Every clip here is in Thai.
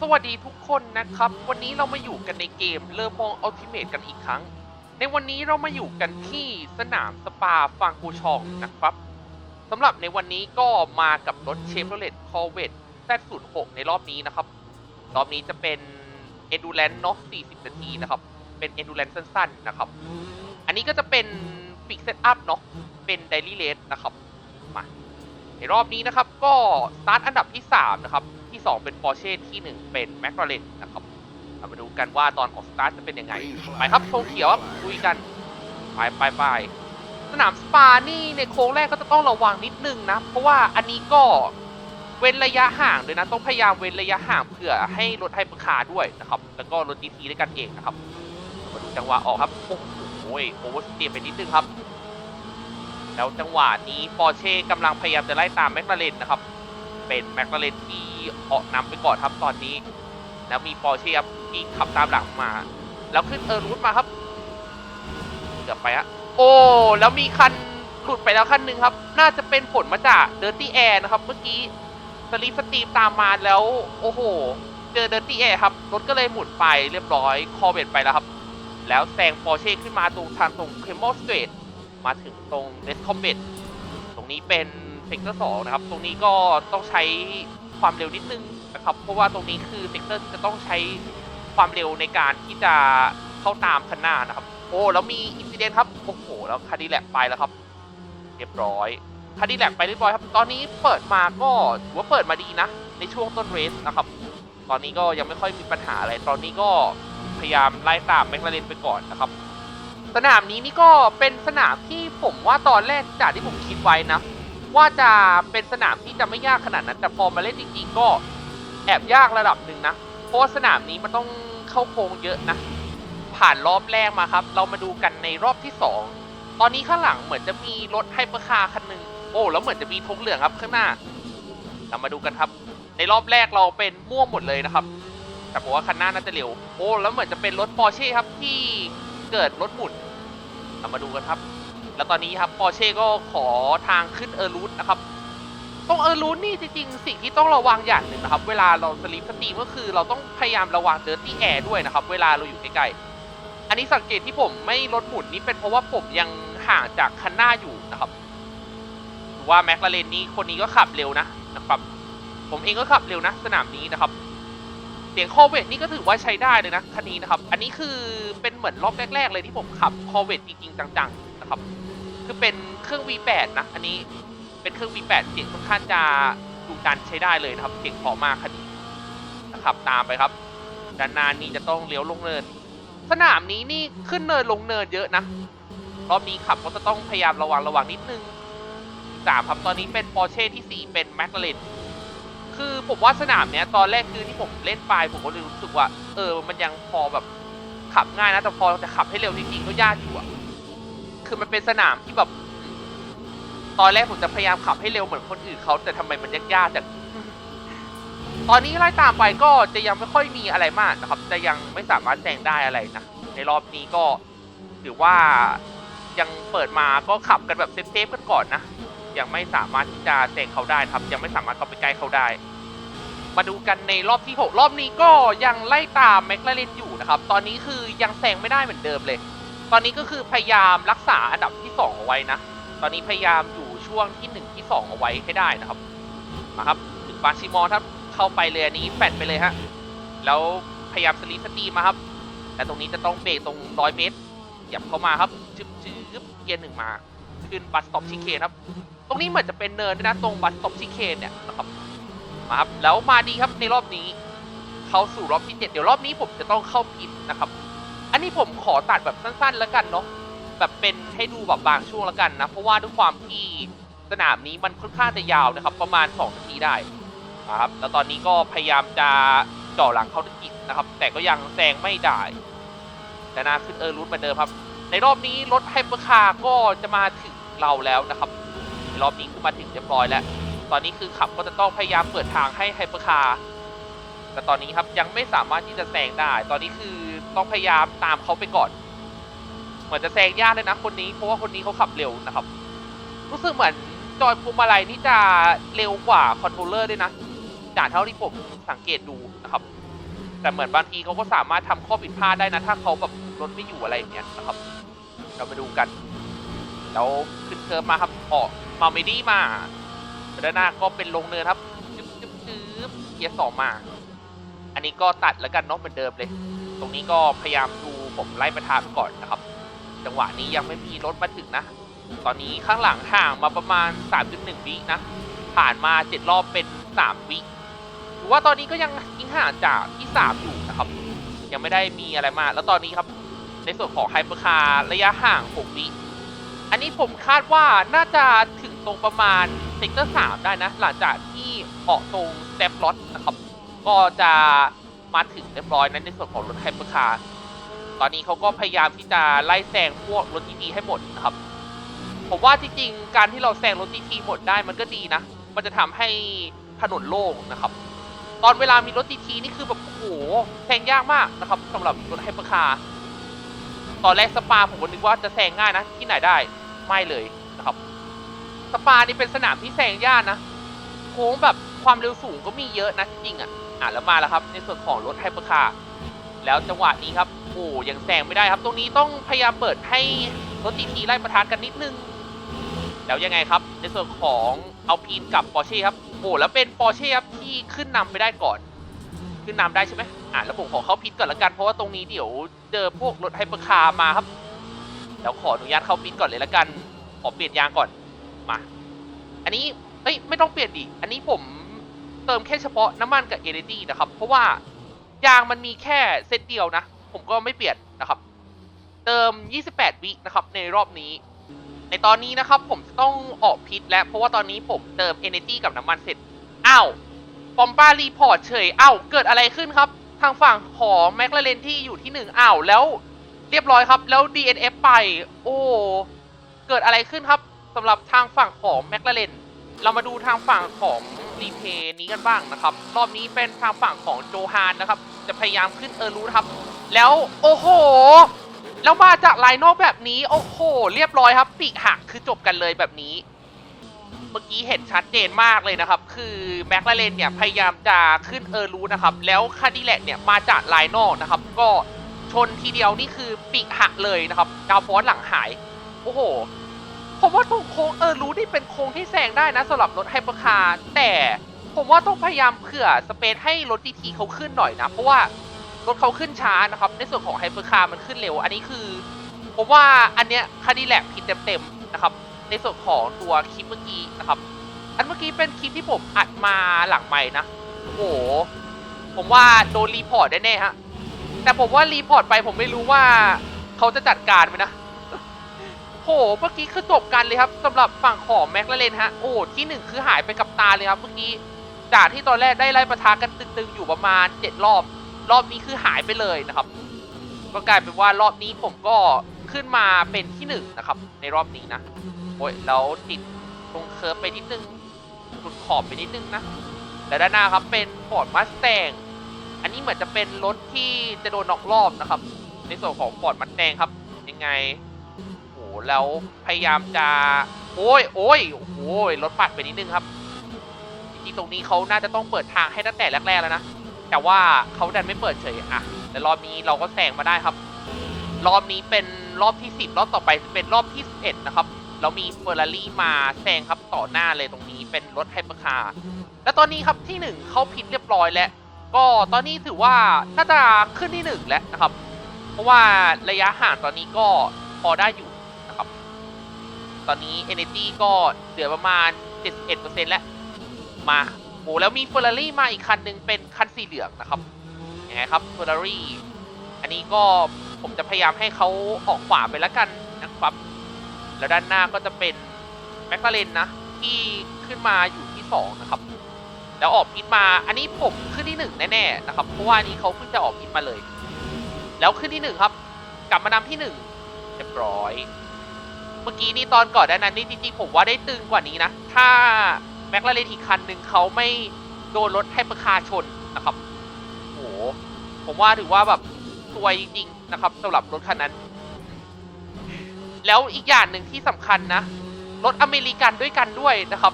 สวัสดีทุกคนนะครับ วันนี้เรามาอยู่กันในเกมเลอมองอัลติเมทกันอีกครั้ง ในวันนี้เรามาอยู่กันที่สนามสปาฟังกูชองนะครับสำหรับในวันนี้ก็มากับรถเชฟโรเลตคอเวต Z06 ในรอบนี้นะครับ รอบนี้จะเป็น Endurance เนาะ40 นาทีนะครับ เป็น Endurance สั้นๆนะครับ อันนี้ก็จะเป็นฟิกเซตอัพเนาะเป็น Daily Race นะครับมาในรอบนี้นะครับก็สตาร์ทอันดับที่ 3 นะครับ 2 เป็น Porsche ที่ 1 เป็น McLaren นะครับเรามาดูกันว่าตอนออกสตาร์ทจะเป็นยังไง ไปครับโชงเขียวครับคุยกัน ไปไปไปสนามสปานี่ในโค้งแรกก็จะต้องระวังนิดนึงนะ เพราะว่าอันนี้ก็เว้นระยะห่างด้วยนะ ต้องพยายามเว้นระยะห่างเผื่อให้รถไฮเปอร์คาร์ด้วยนะครับ แล้วก็รถ GT ด้วยกันเองนะครับมาดูจังหวะออกครับ โอ้โหโอเวอร์สเตียไปนิดนึงครับแล้วจังหวะนี้ปอร์เช่กำลังพยายามจะไล่ตามแมคลาเรนนะครับ เป็นแมคลาเรนที่ ออกนำไปก่อนครับตอนนี้ แล้วมีปอร์เช่ครับที่ขับตามหลังมา แล้วขึ้นเออรูทมาครับเกือบไปฮะโอ้แล้วมีคันหลุดไปแล้วคันหนึ่งครับ น่าจะเป็นผลมาจากเดอร์ตี้แอร์นะครับ เมื่อกี้สลีปสตรีมตามมาแล้ว โอ้โห เจอเดอร์ตี้แอร์ครับ รถก็เลยหมุนไปเรียบร้อย คอเบตไปแล้วครับ แล้วแซงปอร์เช่ขึ้นมาตรงทางตรงเคมอลสเตรทมาถึงตรงเ e สคอมเบตตรงนี้เป็นเซกเตอร์สองนะครับ ตรงนี้ก็ต้องใช้ ความเร็วนิดนึงนะครับเพราะว่าตรงนี้คือเซกเตอร์ที่จะต้องใช้ความเร็วในการที่จะเข้าตามคันหน้านะครับ โอ้แล้วมีอินซิเดนต์ครับโอ้โหแล้วคาดีแลกไปแล้วครับ เรียบร้อยคาดีแลกไปเรียบร้อยครับ ตอนนี้เปิดมาก็ถือว่าเปิดมาดีนะ ในช่วงต้นเรสนะครับ ตอนนี้ก็ยังไม่ค่อยมีปัญหาอะไร ตอนนี้ก็พยายามไล่ตามแมคลาเรนไปก่อนนะครับสนามนี้นี่ก็เป็นสนามที่ผมว่าตอนแรกจากที่ผมคิดไว้นะ ว่าจะเป็นสนามที่จะไม่ยากขนาดนั้น แต่พอมาเล่นจริงๆก็แอบยากระดับหนึ่งนะ เพราะสนามนี้มันต้องเข้าโค้งเยอะนะ ผ่านรอบแรกมาครับ เรามาดูกันในรอบที่ 2 ตอนนี้ข้างหลังเหมือนจะมีรถไฮเปอร์คาร์คันหนึ่งโอ้แล้วเหมือนจะมีธงเหลืองครับข้างหน้า เรามาดูกันครับ ในรอบแรกเราเป็นม่วงหมดเลยนะครับแต่ผมว่าคันหน้าน่าจะเร็ว โอ้ แล้วเหมือนจะเป็นรถปอร์เช่ครับที่เกิดรถหมุน เรามาดูกันครับ แล้วตอนนี้ครับปอร์เช่ก็ขอทางขึ้นเออร์รูทนะครับตรงเออร์รูทนี่จริงๆ สิ่งที่ต้องระวังอย่างหนึ่งนะครับ เวลาเราสลีปสตรีมก็คือเราต้องพยายามระวังเดอร์ตี้แอร์ด้วยนะครับ เวลาเราอยู่ใกล้ๆอันนี้สังเกตที่ผมไม่ลดหมุนนี่เป็นเพราะว่าผมยังห่างจากคันหน้าอยู่นะครับถือว่าแม็กลาเรนนี้คนนี้ก็ขับเร็วนะนะครับ ผมเองก็ขับเร็วนะ สนามนี้นะครับเสียงคอเวตนี่ก็ถือว่าใช้ได้เลยนะคันนี้นะครับ อันนี้คือเป็นเหมือนรอบแรก ๆ เลยที่ผมขับคอเวตจริงๆจังๆนะครับ คือเป็นเครื่อง V8 นะ อันนี้เป็นเครื่อง V8 เสียงค่อนข้างจะดูดันใช้ได้เลยนะครับ เสียงเพอมากคันนี้นะครับ ตามไปครับด้านหน้านี้จะต้องเลี้ยวลงเนิน สนามนี้นี่ขึ้นเนินลงเนินเยอะนะ รอบนี้ขับก็จะต้องพยายามระวังระวังนิดนึงสามครับ ตอนนี้เป็นปอร์เช่ที่สี่เป็นแมคลาเรนคือผมว่าสนามเนี้ยตอนแรกคือที่ผมเล่นไปผมก็เลยรู้สึกว่า เออ มันยังพอแบบขับง่ายนะ แต่พอจะขับให้เร็วจริงๆก็ยากอยู่อะ คือมันเป็นสนามที่แบบ ตอนแรกผมจะพยายามขับให้เร็วเหมือนคนอื่นเขาแต่ทำไมมันยากๆจังตอนนี้ไล่ตามไปก็จะยังไม่ค่อยมีอะไรมากนะครับ จะยังไม่สามารถแซงได้อะไรนะในรอบนี้ก็ถือว่ายังเปิดมาก็ขับกันแบบเซฟๆกันก่อนนะยังไม่สามารถที่จะแซงเขาได้ครับ ยังไม่สามารถเข้าไปใกล้เขาได้ มาดูกันในรอบที่ 6 รอบนี้ก็ยังไล่ตามแมคลาเรนอยู่นะครับ ตอนนี้คือยังแซงไม่ได้เหมือนเดิมเลย ตอนนี้ก็คือพยายามรักษาอันดับที่ 2 เอาไว้นะ ตอนนี้พยายามอยู่ช่วงที่ 1 ที่ 2 เอาไว้ให้ได้นะครับ มาครับ ถึงบาชิมอครับ เข้าไปเลยอันนี้แปดไปเลยฮะ แล้วพยายามสลีปสตีมมาครับ แต่ตรงนี้จะต้องเบรกตรงร้อยเมตรหยับเข้ามาครับชึบชึบเกียร์หนึ่งมา ขึ้นบัสต็อปชิเคนครับ ตรงนี้เหมือนจะเป็นเนินด้วยนะ ตรงบัสต็อปชิเคนเนี่ยนะครับ มาครับ แล้วมาดีครับในรอบนี้ เข้าสู่รอบที่เจ็ดเดี๋ยวรอบนี้ผมจะต้องเข้าพิทนะครับ นี้ผมขอตัดแบบสั้นๆแล้วกันเนาะแบบเป็นให้ดูแบบบางช่วงแล้วกันนะ เพราะว่าด้วยความที่สนามนี้มันค่อนข้างจะยาวนะครับ ประมาณ 2 นาทีได้นะครับแล้วตอนนี้ก็พยายามจะเจ่อหลังเข้าธุรกิจนะครับ แต่ก็ยังแซงไม่ได้แต่นาขึ้นเออรูทเหมือนเดิมครับ ในรอบนี้รถไฮเปอร์คาร์ก็จะมาถึงเราแล้วนะครับในรอบนี้คือมาถึงเรียบร้อยแล้ว ตอนนี้คือขับก็จะต้องพยายามเปิดทางให้ไฮเปอร์คาร์แต่ตอนนี้ครับยังไม่สามารถที่จะแซงได้ ตอนนี้คือ ต้องพยายามตามเขาไปก่อน เหมือนจะแซงยากเลยนะคนนี้ เพราะว่าคนนี้เขาขับเร็วนะครับ รู้สึกเหมือนจอยพวงมาลัยนี่จะเร็วกว่าคอนโทรลเลอร์ด้วยนะจากเท่าที่ผมสังเกตดูนะครับ แต่เหมือนบางทีเขาก็สามารถทำข้อผิดพลาดได้นะ ถ้าเขาแบบรถไม่อยู่อะไรอย่างเงี้ยนะครับ เรามาดูกัน แล้วขึ้นเคิร์ฟมาครับออกมาเมดี้มาด้านหน้าก็เป็นลงเนินครับจึ๊บจึ๊บจึ๊บเกียร์สองมา อันนี้ก็ตัดแล้วกันเนาะเหมือนเดิมเลย ตรงนี้ก็พยายามดูผมไล่ประทานก่อนนะครับ จังหวะนี้ยังไม่มีรถมาถึงนะ ตอนนี้ข้างหลังห่างมาประมาณ 3.1 วินะ ผ่านมา 7 รอบเป็น 3 วิถือว่าตอนนี้ก็ยังทิ้งห่างจากที่ 3 อยู่นะครับ ยังไม่ได้มีอะไรมา แล้วตอนนี้ครับ ในส่วนของไฮเปอร์คาร์ระยะห่าง 6 วิอันนี้ผมคาดว่าน่าจะถึงตรงประมาณเซกเตอร์3ได้นะ หลังจากที่ออกตรงสเตปลอตนะครับ ก็จะ มาถึงเรียบร้อยนั้นในส่วนของรถไฮเปอร์คาร์ตอนนี้เขาก็พยายามที่จะไล่แซงพวกรถทีทีให้หมดนะครับผมว่าจริงๆการที่เราแซงรถทีทีหมดได้มันก็ดีนะ มันจะทำให้ถนนโล่งนะครับ ตอนเวลามีรถทีทีนี่คือแบบโอ้โหแซงยากมากนะครับสำหรับรถไฮเปอร์คาร์ตอนแรกสปาผมก็นึกว่าจะแซงง่ายนะที่ไหนได้ไม่เลยนะครับสปานี่เป็นสนามที่แซงยากนะโค้งแบบความเร็วสูงก็มีเยอะนะจริงๆอะ อะแล้วมาแล้วครับ ในส่วนของรถไฮเปอร์คาร์แล้วจังหวะนี้ครับโอ้ยังแซงไม่ได้ครับ ตรงนี้ต้องพยายามเปิดให้รถทีทีไล่ประทานกันนิดนึง แล้วยังไงครับ ในส่วนของเอาพีนกับปอร์เช่ครับโอ้แล้วเป็นปอร์เช่ครับที่ขึ้นนำไปได้ก่อน ขึ้นนำได้ใช่ไหมอ่าแล้วผมขอเข้าพิทก่อนละกันเพราะว่าตรงนี้เดี๋ยวเจอพวกรถไฮเปอร์คาร์มาครับแล้วขออนุญาตเข้าพิทก่อนเลยละกันขอเปลี่ยนยางก่อนมา อันนี้เอ้ยไม่ต้องเปลี่ยนดิอันนี้ผม เติมแค่เฉพาะน้ำมันกับเอเนจีนะครับ เพราะว่ายางมันมีแค่เซตเดียวนะ ผมก็ไม่เปลี่ยนนะครับ เติม 28 วินะครับในรอบนี้ ในตอนนี้นะครับผมจะต้องออกพิษแล้ว เพราะว่าตอนนี้ผมเติม Energy กับน้ำมันเสร็จ อ้าวปอมป้ารีพอร์ตเฉยอ้าวเกิดอะไรขึ้นครับ ทางฝั่งของแมคลาเรนที่อยู่ที่หนึ่งอ้าวแล้วเรียบร้อยครับ แล้ว DNF ไป โอ้เกิดอะไรขึ้นครับสำหรับทางฝั่งของแมคลาเรนเรามาดูทางฝั่งของ รีเพย์นี้กันบ้างนะครับ รอบนี้เป็นทางฝั่งของโจฮานนะครับ จะพยายามขึ้นเออร์รูครับ แล้วโอ้โห แล้วมาจากไลน์นอกแบบนี้ โอ้โห เรียบร้อยครับ ปีกหักคือจบกันเลยแบบนี้ เมื่อกี้เห็นชัดเจนมากเลยนะครับ คือแม็กลาเรนเนี่ยพยายามจะขึ้นเออร์รูนะครับ แล้วคาดิแลกเนี่ยมาจากไลน์นอกนะครับ ก็ชนทีเดียวนี่คือปีกหักเลยนะครับ ดาวฟอสหลังหาย โอ้โห ผมว่าตรงโค้งเออรู้นี่เป็นโค้งที่แซงได้นะสำหรับรถไฮเปอร์คาร์แต่ผมว่าต้องพยายามเผื่อสเปซให้รถดีทีเขาขึ้นหน่อยนะ เพราะว่ารถเขาขึ้นช้านะครับ ในส่วนของไฮเปอร์คาร์มันขึ้นเร็ว อันนี้คือ ผมว่าอันเนี้ยคดีแลกผิดเต็มๆนะครับ ในส่วนของตัวคลิปเมื่อกี้นะครับ อันเมื่อกี้เป็นคลิปที่ผมอัดมาหลังใหม่นะโอ้โหผมว่าโดนรีพอร์ตแน่ๆฮะแต่ผมว่ารีพอร์ตไปผมไม่รู้ว่าเขาจะจัดการไหมนะ โหเมื่อกี้คือจบกันเลยครับสำหรับฝั่งของแม็กแลาเรนฮะโอ้ที่หนึ่งคือหายไปกับตาเลยครับเมื่อกี้จากที่ตอนแรกได้ไล่ประทะกันตึงๆอยู่ประมาณเจ็ดรอบ รอบนี้คือหายไปเลยนะครับ ก็กลายเป็นว่ารอบนี้ผมก็ขึ้นมาเป็นที่หนึ่งนะครับ ในรอบนี้นะโอ้ยแล้วติดตรงเคิร์ฟไปนิดนึงหลุดขอบไปนิดนึงนะและด้านหน้าครับเป็นฟอร์ดมัสแตงอันนี้เหมือนจะเป็นรถที่จะโดนน็อกรอบนะครับ ในส่วนของฟอร์ดมัสแตงครับยังไง แล้วพยายามจะ โอ้ยโอ้ยโอ้โหรถปัดไปนิดนึงครับจริงๆตรงนี้เขาน่าจะต้องเปิดทางให้ตั้งแต่แรกๆแล้วนะแต่ว่าเขาดันไม่เปิดเฉยอะแต่รอบนี้เราก็แซงมาได้ครับ รอบนี้เป็นรอบที่ 10 รอบต่อไปเป็นรอบที่ 11 นะครับเรามีเฟอร์รารี่มาแซงครับต่อหน้าเลยตรงนี้เป็นรถไฮเปอร์คาร์และตอนนี้ครับที่ 1เขาผิดเรียบร้อยแล้ว ก็ตอนนี้ถือว่าน่าจะขึ้นที่ 1 แล้วนะครับ เพราะว่าระยะห่างตอนนี้ก็พอได้อยู่ ตอนนี้ Energy ก็เหลือประมาณ 71%แล้ว มาโอ้แล้วมีเฟอร์รารี่มาอีกคันหนึ่งเป็นคันสีเหลืองนะครับยังไงครับเฟอร์รารี่อันนี้ก็ผมจะพยายามให้เขาออกขวาไปแล้วกันนะครับ แล้วด้านหน้าก็จะเป็นแมคลาเรนนะ ที่ขึ้นมาอยู่ที่ 2 นะครับ แล้วออกพิทมาอันนี้ผมขึ้นที่ 1 แน่ๆนะครับ เพราะว่านนี้เขาเพิ่งจะออกพิทมาเลย แล้วขึ้นที่ 1 ครับ กลับมานำที่1เรียบร้อย เมื่อกี้นี่ตอนก่อนด้านนั้นนี่จริงๆผมว่าได้ตึงกว่านี้นะ ถ้าแมคลาเรนอีกคันหนึ่งเขาไม่โดนรถไฮเปร์คาชนนะครับโหผมว่าถือว่าแบบสวยจริงๆนะครับสำหรับรถคันนั้น แล้วอีกอย่างหนึ่งที่สำคัญนะ รถอเมริกันด้วยกันด้วยนะครับ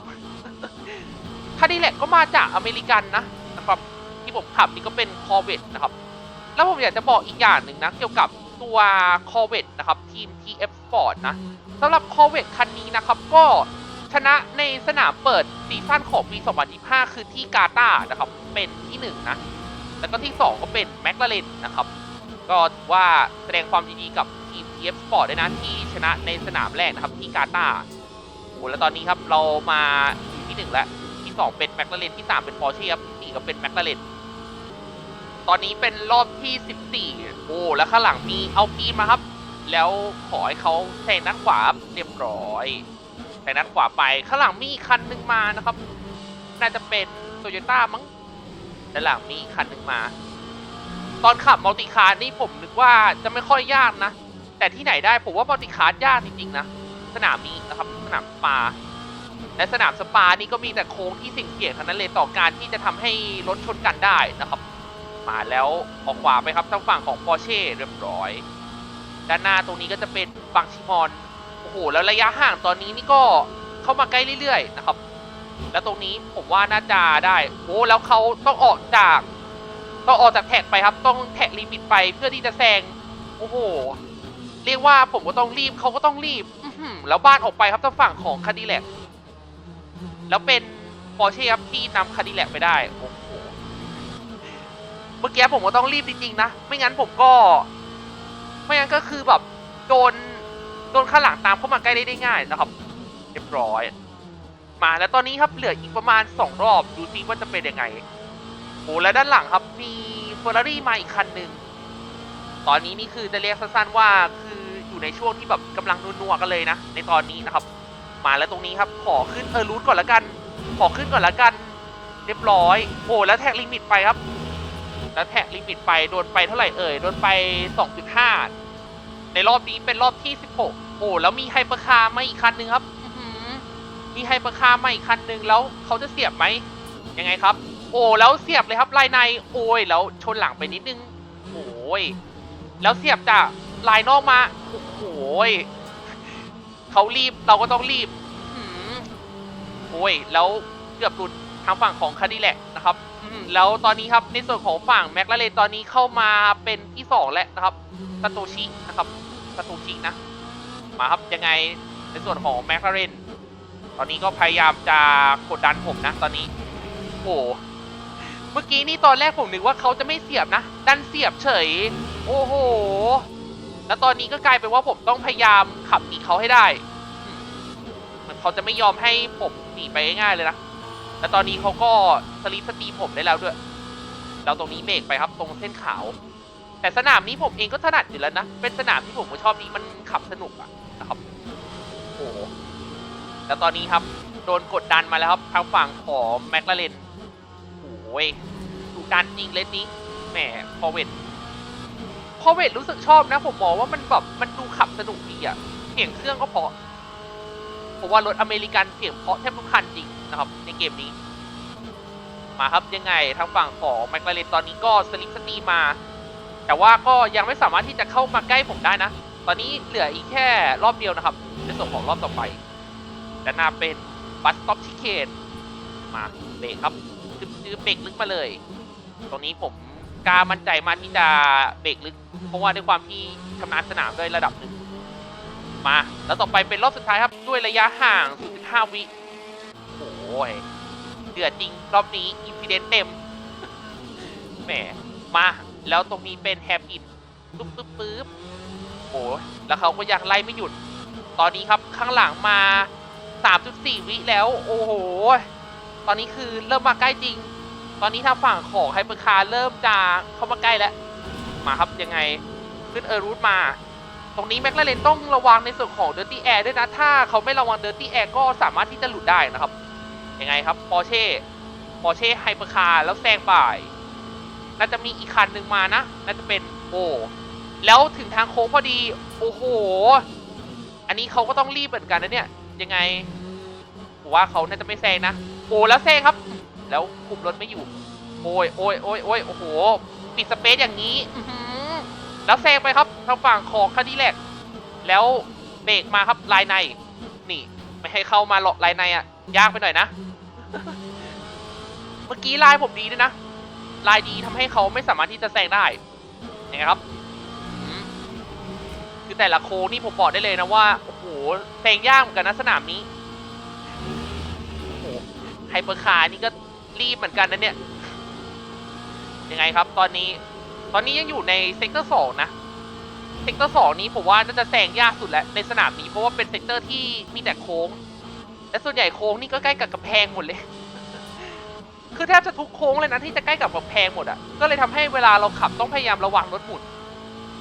คาดิแหลกก็มาจากอเมริกันนะนะครับ ที่ผมขับนี่ก็เป็นคอเวตนะครับ แล้วผมอยากจะบอกอีกอย่างหนึ่งนะ เกี่ยวกับตัวคอเวตนะครับ ทีม TF Sport นะ สำหรับคอเวตคันนี้นะครับก็ชนะในสนามเปิดซีซั่นของปี 2025 คือที่กาตาร์นะครับ เป็นที่หนึ่งนะ แล้วก็ที่ 2 ก็เป็นแมคลาเรนนะครับ ก็ถือว่าแสดงความดีๆกับทีม TF Sport ด้วยนะที่ชนะในสนามแรกนะครับที่กาตาร์โอ้แล้วตอนนี้ครับเรามาอยู่ที่ 1 แล้ว ที่ 2 เป็นแมคลาเรนที่ 3 เป็นปอร์เช่ครับที่สี่ก็เป็นแมคลาเรนตอนนี้เป็นรอบที่ 14 โอ้แล้วข้างหลังมีเอาพีมาครับ แล้วขอให้เขาแซงด้านขวาเรียบร้อยแซงด้านขวาไปข้างหลังมีอีกคันหนึ่งมานะครับ น่าจะเป็นโตโยต้ามั้งด้านหลังมีอีกคันหนึ่งมา ตอนขับมัลติคาร์นี่ผมนึกว่าจะไม่ค่อยยากนะ แต่ที่ไหนได้ผมว่ามัลติคาร์ยากจริงๆนะสนามนี้นะครับสนามสปาและสนามสปานี่ก็มีแต่โค้งที่สิ่งเสี่ยงทั้งนั้นเลยต่อการที่จะทำให้รถชนกันได้นะครับ มาแล้วออกขวาไปครับทางฝั่งของ Porsche เรียบร้อย ด้านหน้าตรงนี้ก็จะเป็นบังชิมอน โอ้โห แล้วระยะห่างตอนนี้นี่ก็เข้ามาใกล้เรื่อยๆนะครับ แล้วตรงนี้ผมว่าน่าจะได้ โอ้แล้วเขาต้องออกจาก ต้องออกจากแท็กไปครับ ต้องแท็กลิมิตไปเพื่อที่จะแซง โอ้โห เรียกว่าผมก็ต้องรีบเขาก็ต้องรีบ แล้วบ้านออกไปครับทางฝั่งของคาดิแลกแล้วเป็นปอร์เช่ครับที่นำคาดิแลกไปได้ โอ้โห เมื่อกี้ผมก็ต้องรีบจริงๆนะ ไม่งั้นผมก็ ไม่งั้นก็คือแบบโดนโดนข้างหลังตามเข้ามาใกล้ได้ได้ง่ายนะครับ เรียบร้อย มาแล้วตอนนี้ครับเหลืออีกประมาณ 2 รอบดูซิว่าจะเป็นยังไงโอ้และด้านหลังครับมีเฟอร์รารี่มาอีกคันหนึ่งตอนนี้นี่คือจะเรียกสั้นๆว่าคืออยู่ในช่วงที่แบบกำลังนัวๆกันเลยนะ ในตอนนี้นะครับ มาแล้วตรงนี้ครับขอขึ้นเออรูทก่อนละกัน ขอขึ้นก่อนละกัน เรียบร้อย โอ้แล้วแท็กลิมิตไปครับ แล้วแท็กลิมิตไปโดนไปเท่าไหร่เอ่ยโดนไป 2.5 ในรอบนี้เป็นรอบที่ 16 โอ้แล้วมีไฮเปอร์คาร์มาอีกคันหนึ่งครับอื้อหือมีไฮเปอร์คาร์มาอีกคันหนึ่งแล้วเขาจะเสียบไหมยังไงครับ โอ้แล้วเสียบเลยครับลายในโอ้ยแล้วชนหลังไปนิดนึงโอ้ยแล้วเสียบจากลายนอกมาโอ้โหยเขารีบเราก็ต้องรีบอื้อหือโอ้ยแล้วเกือบหลุดทางฝั่งของคาดิแลกนะครับอืม แล้วตอนนี้ครับในส่วนของฝั่งแม็กลาเรนตอนนี้เข้ามาเป็นที่สองแล้วนะครับซาโตชินะครับซาโตชินะ มาครับยังไงในส่วนของแม็กลาเรนตอนนี้ก็พยายามจะกดดันผมนะ ตอนนี้โอ้เมื่อกี้นี่ตอนแรกผมนึกว่าเขาจะไม่เสียบนะดันเสียบเฉย โอ้โห แล้วตอนนี้ก็กลายเป็นว่าผมต้องพยายามขับหนีเขาให้ได้มเหมือนเขาจะไม่ยอมให้ผมหนีไปง่ายๆเลยนะ แล้วตอนนี้เขาก็สลิปสตีผมได้แล้วด้วย เราตรงนี้เบรกไปครับตรงเส้นขาว แต่สนามนี้ผมเองก็ถนัดอยู่แล้วนะ เป็นสนามที่ผมก็ชอบนี้มันขับสนุกอะนะครับ โอ้โหแล้วตอนนี้ครับ โดนกดดันมาแล้วครับทางฝั่งของแมคลาเรนโอ้ยดูดันจริงเลนนี้ แหมพอเวทพอเวทรู้สึกชอบนะ ผมมองว่ามันแบบมันดูขับสนุกดีอะเสียงเครื่องก็เพราะผมว่ารถอเมริกันเสียงเพราะแทบทุกคันจริง นะครับในเกมนี้ มาครับยังไงทางฝั่งของแมคลาเรนตอนนี้ก็สลิปสตีมา แต่ว่าก็ยังไม่สามารถที่จะเข้ามาใกล้ผมได้นะ ตอนนี้เหลืออีกแค่รอบเดียวนะครับในส่วนของรอบต่อไปด้านหน้าเป็นบัสต็อปชิเคนมาเบรกครับคือเบรกลึกมาเลย ตรงนี้ผมกล้ามั่นใจมากที่จะเบรกลึก เพราะว่าด้วยความที่ชำนาญสนามด้วยระดับหนึ่งมา แล้วต่อไปเป็นรอบสุดท้ายครับ ด้วยระยะห่าง 0.5 วิโอ้ ยเดือดจริง รอบนี้อินฟิเดนเต็ม แหม มา แล้วตรงนี้เป็นแฮปอินปึ๊บปึ๊บปึ๊บโอ้แล้วเขาก็ยังไล่ไม่หยุด ตอนนี้ครับข้างหลังมา 3.4 วิแล้ว โอ้โห ตอนนี้คือเริ่มมาใกล้จริง ตอนนี้ทางฝั่งของไฮเปอร์คาร์เริ่มจะเข้ามาใกล้แล้ว มาครับยังไง ขึ้นเออรูทมา ตรงนี้แมคลาเรนต้องระวังในส่วนของ Dirty Air ด้วยนะ ถ้าเขาไม่ระวัง Dirty Air ก็สามารถที่จะหลุดได้นะครับ ยังไงครับปอร์เช่ปอร์เช่ไฮเปอร์คาร์แล้วแซงบ่ายน่าจะมีอีกคันหนึ่งมานะ น่าจะเป็นโอ้แล้วถึงทางโค้งพอดี โอ้โห อันนี้เขาก็ต้องรีบเหมือนกันนะเนี่ย ยังไงผมว่าเขาน่าจะไม่แซงนะ โอ้แล้วแซงครับ แล้วคุมรถไม่อยู่ โอ้ยโอ้ยโอ้ยโอ้ยโอ้โห ปิดสเปซอย่างนี้แล้วแซงไปครับทางฝั่งของคาดิแลกแล้วเบรกมาครับลายใน นี่ ไม่ให้เข้ามาหลอกลายในอะ ยากไปหน่อยนะ เมื่อกี้ลายผมดีด้วยนะ ลายดีทำให้เขาไม่สามารถที่จะแซงได้เห็นไหมครับ คือแต่ละโค้งนี่ผมบอกได้เลยนะว่า โอ้โหแซงยากเหมือนกันนะสนามนี้ โอ้โหไฮเปอร์คาร์นี่ก็รีบเหมือนกันนะเนี่ย ยังไงครับ ตอนนี้ ตอนนี้ยังอยู่ในเซกเตอร์สองนะ เซกเตอร์สองนี้ผมว่าน่าจะแซงยากสุดแล้วในสนามนี้เพราะว่าเป็นเซกเตอร์ที่มีแต่โค้ง และส่วนใหญ่โค้งนี่ก็ใกล้กับกำแพงหมดเลย คือแทบจะทุกโค้งเลยนะที่จะใกล้กับกำแพงหมดอะ ก็เลยทำให้เวลาเราขับต้องพยายามระวังรถหมุน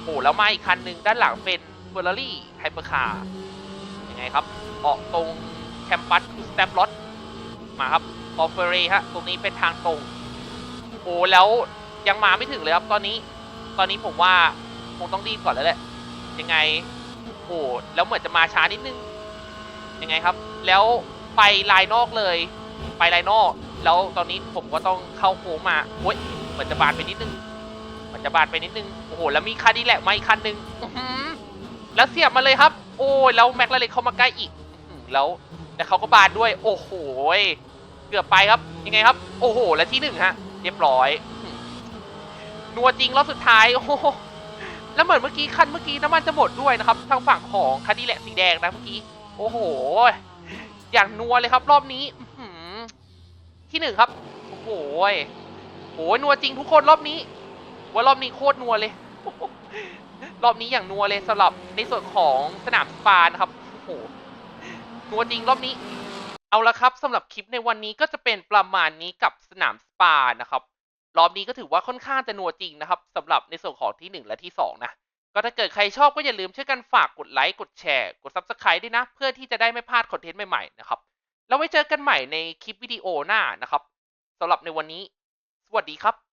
โอ้แล้วมาอีกคันหนึ่งด้านหลังเป็นเฟอร์รารี่ไฮเปอร์คาร์ยังไงครับ ออกตรงแคมปัสสแตป์รถมาครับพอเฟอร์เรฮะ ตรงนี้เป็นทางตรง โอ้แล้วยังมาไม่ถึงเลยครับตอนนี้ ตอนนี้ผมว่าคงต้องรีบก่อนแล้วแหละ ยังไง โอ้แล้วเหมือนจะมาช้านิดนึง ยังไงครับ แล้วไปลายนอกเลย ไปลายนอก แล้วตอนนี้ผมก็ต้องเข้าโค้งมาโอ้ยเหมือนจะบานไปนิดนึงเหมือนจะบานไปนิดนึงโอ้โหแล้วมีคันนี้แหละมาอีกคันนึงแล้วเสียบมาเลยครับ โอ้ยแล้วแม็กลาเรนเข้ามาใกล้อีกแล้วแล้วเขาก็บานด้วย โอ้โหเกือบไปครับยังไงครับ โอ้โห แล้วที่หนึ่งฮะ เรียบร้อยนัวจริงรอบสุดท้ายโอ้โหแล้วเหมือนเมื่อกี้คันเมื่อกี้น้ำมันจะหมดด้วยนะครับ ทางฝั่งของคันนี้แหละสีแดงนะเมื่อกี้ โอ้โห อย่างนัวเลยครับ รอบนี้อืที่หนึ่งครับ โอ้โหโอ้ยนัวจริงทุกคนรอบนี้ ว่ารอบนี้โคตรนัวเลย รอบนี้อย่างนัวเลยสำหรับในส่วนของสนามสปานะครับโอ้โหนัวจริงรอบนี้ เอาละครับสำหรับคลิปในวันนี้ก็จะเป็นประมาณนี้กับสนามสปานะครับรอบนี้ก็ถือว่าค่อนข้างจะนัวจริงนะครับสำหรับในส่วนของที่ 1 และที่ 2 นะ ก็ถ้าเกิดใครชอบก็อย่าลืมช่วยกันฝากกดไลค์กดแชร์กด Subscribe ด้วยนะ เพื่อที่จะได้ไม่พลาดคอนเทนต์ใหม่ๆนะครับ แล้วไว้เจอกันใหม่ในคลิปวิดีโอหน้านะครับสำหรับในวันนี้ สวัสดีครับ